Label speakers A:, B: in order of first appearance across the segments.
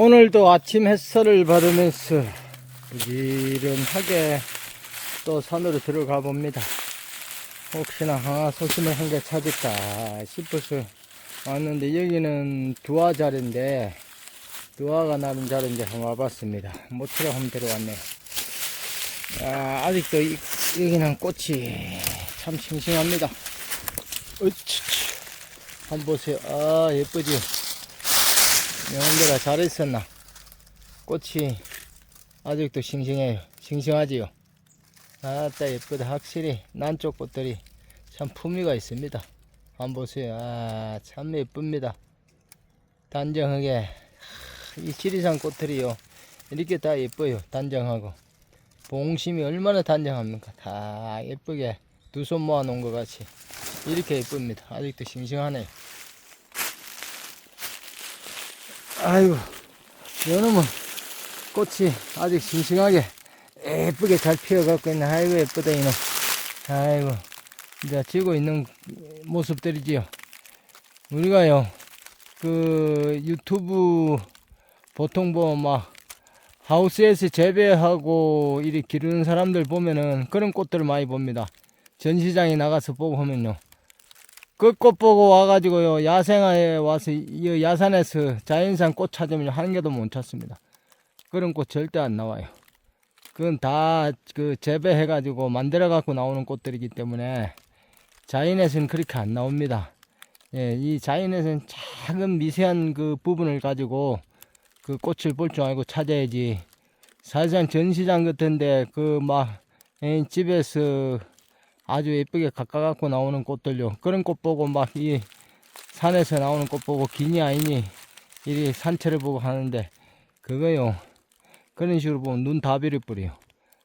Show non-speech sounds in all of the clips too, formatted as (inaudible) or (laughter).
A: 오늘도 아침 햇살을 받으면서 부지런하게 또 산으로 들어가 봅니다. 혹시나 아, 소심을 한 개 찾을까 싶어서 왔는데 여기는 두화 자리인데 두화가 나는 자리인데 한번 와봤습니다. 모처럼 한번 들어왔네요. 아, 아직도 이- 여기는 꽃이 참 싱싱합니다. 으치, 한번 보세요. 아, 예쁘죠? 명언대가 잘했었나? 꽃이 아직도 싱싱해요. 싱싱하지요? 아따, 예쁘다. 확실히 난쪽 꽃들이 참 품위가 있습니다. 한번 보세요. 아, 참 예쁩니다. 단정하게. 하, 이 지리산 꽃들이요. 이렇게 다 예뻐요. 단정하고. 봉심이 얼마나 단정합니까? 다 예쁘게 두 손 모아 놓은 것 같이. 이렇게 예쁩니다. 아직도 싱싱하네요. 아이고, 요놈은 꽃이 아직 싱싱하게 예쁘게 잘 피어갖고 있네. 아이고, 예쁘다, 이놈. 아이고, 이제 지고 있는 모습들이지요. 우리가요, 그 유튜브 보통 보면 막 하우스에서 재배하고 이리 기르는 사람들 보면은 그런 꽃들을 많이 봅니다. 전시장에 나가서 보고 하면요. 그꽃 보고 와가지고요 야생화에 와서 이 야산에서 자연산 꽃 찾으면 한 개도 못 찾습니다. 그런 꽃 절대 안 나와요. 그건 다 그 재배해가지고 만들어갖고 나오는 꽃들이기 때문에 자연에서는 그렇게 안 나옵니다. 예, 이 자연에서는 작은 미세한 그 부분을 가지고 그 꽃을 볼 줄 알고 찾아야지. 사실상 전시장 같은데 그 막 집에서 아주 예쁘게 가까갖고 나오는 꽃들요. 그런 꽃 보고 막 이 산에서 나오는 꽃 보고 기니 아니니 이리 산채를 보고 하는데 그거요. 그런 식으로 보면 눈 다 비려버려요.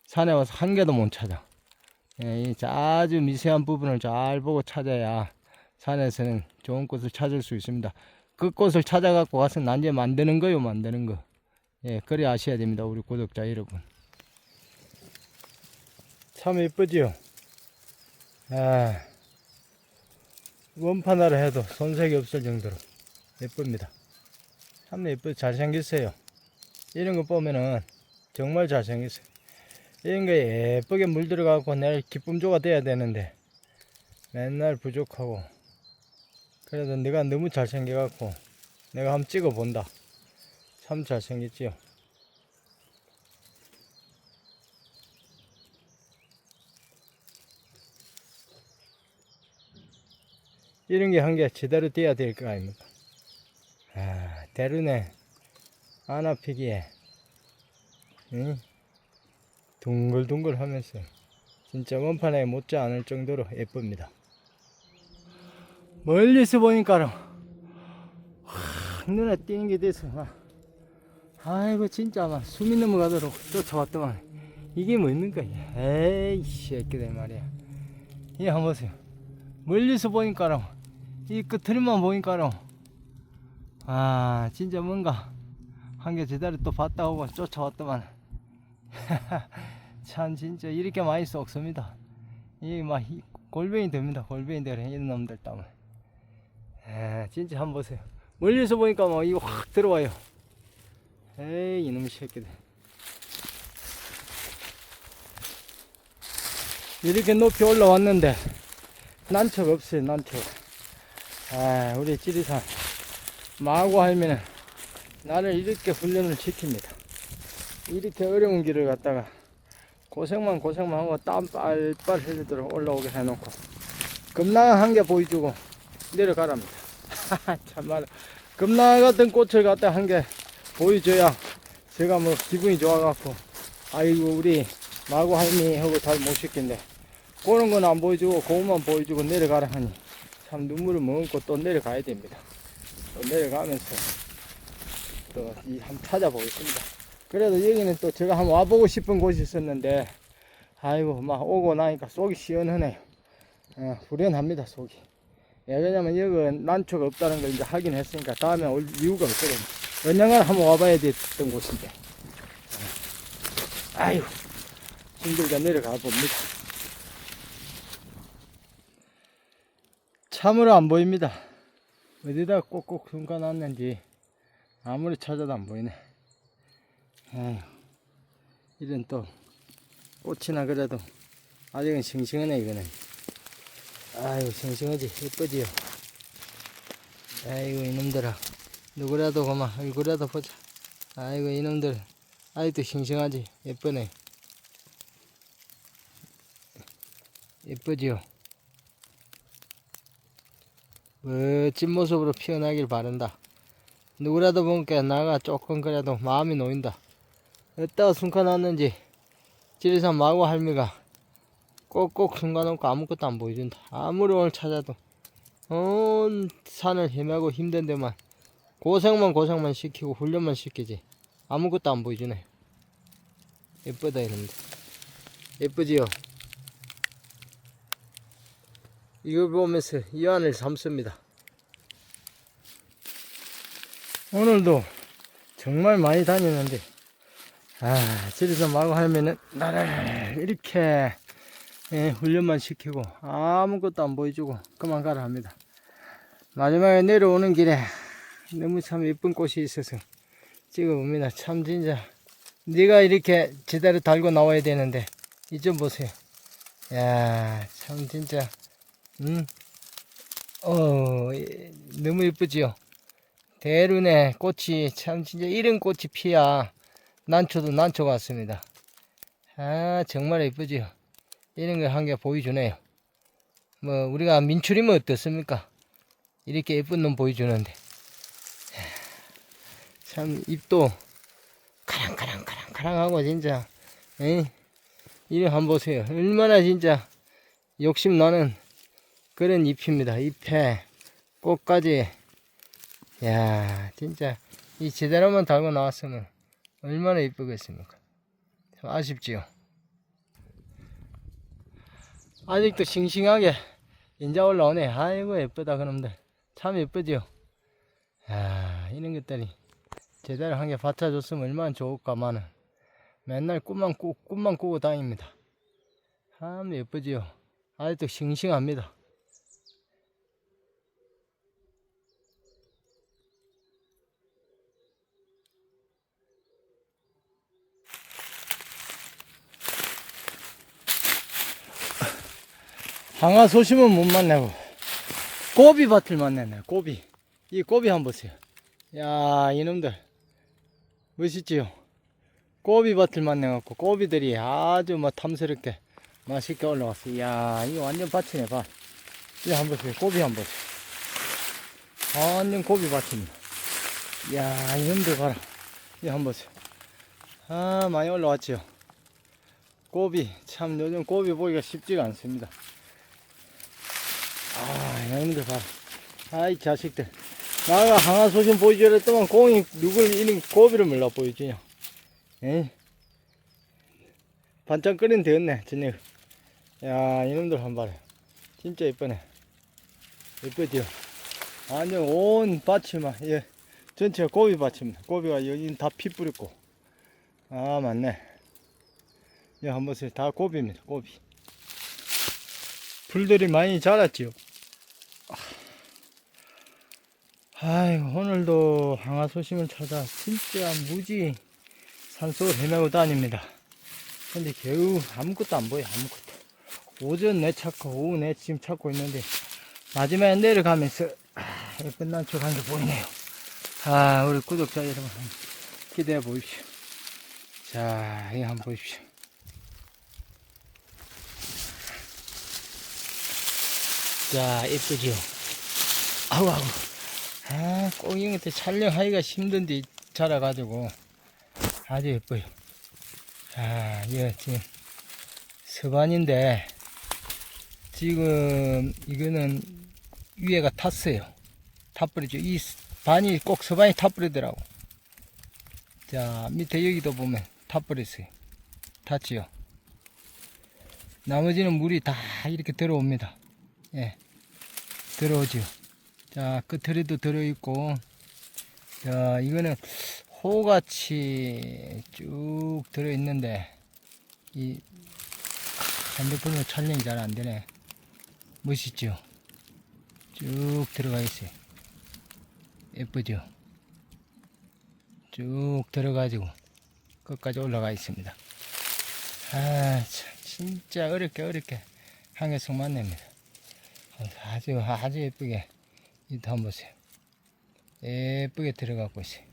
A: 산에 와서 한 개도 못 찾아. 예, 이 아주 미세한 부분을 잘 보고 찾아야 산에서는 좋은 꽃을 찾을 수 있습니다. 그 꽃을 찾아갖고 가서 난제 만드는 거요, 만드는 거. 예, 그래 아셔야 됩니다, 우리 구독자 여러분. 참 예쁘지요? 아, 원판 하나 해도 손색이 없을 정도로 예쁩니다. 참 예쁘, 잘생겼어요. 이런 거 보면은 정말 잘생겼어요. 이런 거 예쁘게 물들어가고 내일 기쁨조가 돼야 되는데 맨날 부족하고 그래도 내가 너무 잘생겨갖고 내가 한번 찍어본다. 참 잘생겼지요. 이런 게 한 개 제대로 돼야 될 거 아닙니까? 아, 대루네. 하나 피기에. 응? 둥글둥글 하면서 진짜 원판에 못지 않을 정도로 예쁩니다. 멀리서 보니까는 확 눈에 띄는 게 돼서 막 아이고 진짜 막 숨이 넘어가도록 쫓아왔더만 이게 뭡니까 이게? 에이 새끼들 말이야 이 한번 보세요 멀리서 보니까는 이 끝을,만 보니까는 아 진짜 뭔가 한 개 제대로 또 봤다 오고 쫓아왔더만 (laughs) 참 진짜 이렇게 많이 썩습니다 이막 골뱅이 됩니다 골뱅이 되려 이런 놈들 때문에 아, 진짜 한번 보세요. 멀리서 보니까 막 이거 확 들어와요. 에이, 이놈의 새끼들. 이렇게 높이 올라왔는데, 난척 없어요, 난척. 아, 우리 지리산. 마구 하면은, 나를 이렇게 훈련을 시킵니다. 이렇게 어려운 길을 갔다가, 고생만 고생만 하고 땀 빨빨 흘리도록 올라오게 해놓고, 겁나 한 개 보여주고, 내려가랍니다. (laughs) 참말 금나 같은 꽃을 갖다 한 개 보여줘야 제가 뭐 기분이 좋아갖고 아이고 우리 마구 할미하고 잘 못 시킨데 그런 건 안 보여주고 그것만 보여주고 내려가라 하니 참 눈물을 머금고 또 내려가야 됩니다. 또 내려가면서 또 이 한번 찾아보겠습니다. 그래도 여기는 또 제가 한번 와보고 싶은 곳이 있었는데 아이고 막 오고 나니까 속이 시원하네요. 어, 후련합니다 속이. 예, 왜냐면 여기 난초가 없다는 걸 이제 확인했으니까 다음에 올 이유가 없거든요. 언젠가 한번 와봐야 됐던 곳인데. 예. 아유, 힘들게 내려가 봅니다. 참으로 안 보입니다. 어디다 꼭꼭 숨겨놨는지 아무리 찾아도 안 보이네. 아휴, 이런 또 꽃이나 그래도 아직은 싱싱하네 이거는. 아유 싱싱하지 예쁘지요. 아이고 이놈들아 누구라도 그만 얼굴이라도 보자. 아이고 이놈들 아직도 싱싱하지 예쁘네. 예쁘지요. 멋진 모습으로 피어나길 바란다. 누구라도 보니까 나가 조금 그래도 마음이 놓인다. 어디다가 숨겨놨는지 지리산 마구 할미가 꼭꼭 숨겨놓고 아무것도 안 보여준다. 아무리 오늘 찾아도 온 산을 헤매고 힘든 데만 고생만 고생만 시키고 훈련만 시키지 아무것도 안 보여주네. 예쁘다 이놈들. 예쁘지요? 이걸 보면서 이 안을 삼습니다. 오늘도 정말 많이 다니는데, 아, 집에서 마구 하면은 나를 이렇게 예, 훈련만 시키고 아무것도 안 보여주고 그만 가라 합니다. 마지막에 내려오는 길에 너무 참 예쁜 꽃이 있어서 찍어봅니다. 참 진짜 네가 이렇게 제대로 달고 나와야 되는데 이 좀 보세요. 야, 참 진짜 음, 어, 예, 너무 예쁘지요? 대륜에 꽃이 참 진짜 이런 꽃이 피야 난초도 난초 같습니다. 아, 정말 예쁘지요? 이런 걸 한 개 보여주네요. 뭐, 우리가 민출이면 어떻습니까? 이렇게 예쁜 놈 보여주는데. 참, 입도 카랑카랑카랑카랑하고 진짜, 에이, 이거 한번 보세요. 얼마나 진짜 욕심 나는 그런 잎입니다. 잎에 꽃까지. 야 진짜 이 제대로만 달고 나왔으면 얼마나 이쁘겠습니까? 참 아쉽지요. 아직도 싱싱하게 인자 올라오네. 아이고 예쁘다 그놈들. 참 예쁘지요. 야 이런 것들이 제대로 한 개 받쳐줬으면 얼마나 좋을까마는 맨날 꿈만 꾸, 꿈만 꾸고 다닙니다. 참 예쁘지요. 아직도 싱싱합니다 항아 소심은 못 만나고 고비밭을 만났네 고비. 이 고비 한번 보세요. 야 이놈들. 멋있지요? 고비밭을 만나갖고 고비들이 아주 뭐 탐스럽게 맛있게 올라왔어. 이야 이거 완전 밭이네 밭. 이거 한번 보세요. 고비 한번 보세요. 완전 고비밭입니다 이야 이놈들 봐라. 이거 한번 보세요. 아 많이 올라왔지요. 고비. 참 요즘 고비 보기가 쉽지가 않습니다 아, 형님들 봐. 아이, 자식들. 나가 항아 소신 했더만 공이 누굴 이런 고비를 몰라 보여주냐. 에 반짝거리는 되었네, 저녁. 야, 이놈들 한 봐라. 진짜 이쁘네. 이쁘죠? 완전 온 밭이 막, 예. 전체가 고비 밭입니다. 고비가 여기 다피 뿌렸고. 아, 맞네. 여기 한 번씩 다 고비입니다, 고비. 풀들이 많이 자랐지요. 아이고, 오늘도 항아 소심을 찾아 진짜 무지 산속을 헤매고 다닙니다. 근데 겨우 아무것도 안 보여, 아무것도. 오전 내 찾고, 오후 내 지금 찾고 있는데, 마지막에 내려가면서, 아, 예쁜 난초가 한게 보이네요. 아, 우리 구독자 여러분, 기대해 보십시오. 자, 이거 한번 보십시오. 자, 예쁘지요? 아우, 아우. 아, 꽁이한테 촬영하기가 힘든데 자라가지고 아주 예뻐요. 자, 이거 지금 서반인데 지금 이거는 위에가 탔어요. 타버리죠. 이 반이 꼭 서반이 타버리더라고. 자, 밑에 여기도 보면 타버렸어요. 탔지요. 나머지는 물이 다 이렇게 들어옵니다. 예, 들어오죠. 자, 끝털이도 들어있고, 자, 이거는 호같이 쭉 들어있는데, 이, 핸드폰으로 촬영이 잘 안되네. 멋있죠? 쭉 들어가 있어요. 예쁘죠? 쭉 들어가지고, 끝까지 올라가 있습니다. 아, 참, 진짜 어렵게 어렵게 항해성 만냅니다. 아주, 아주 예쁘게. 이 담보세요. 예쁘게 들어가고 있어요.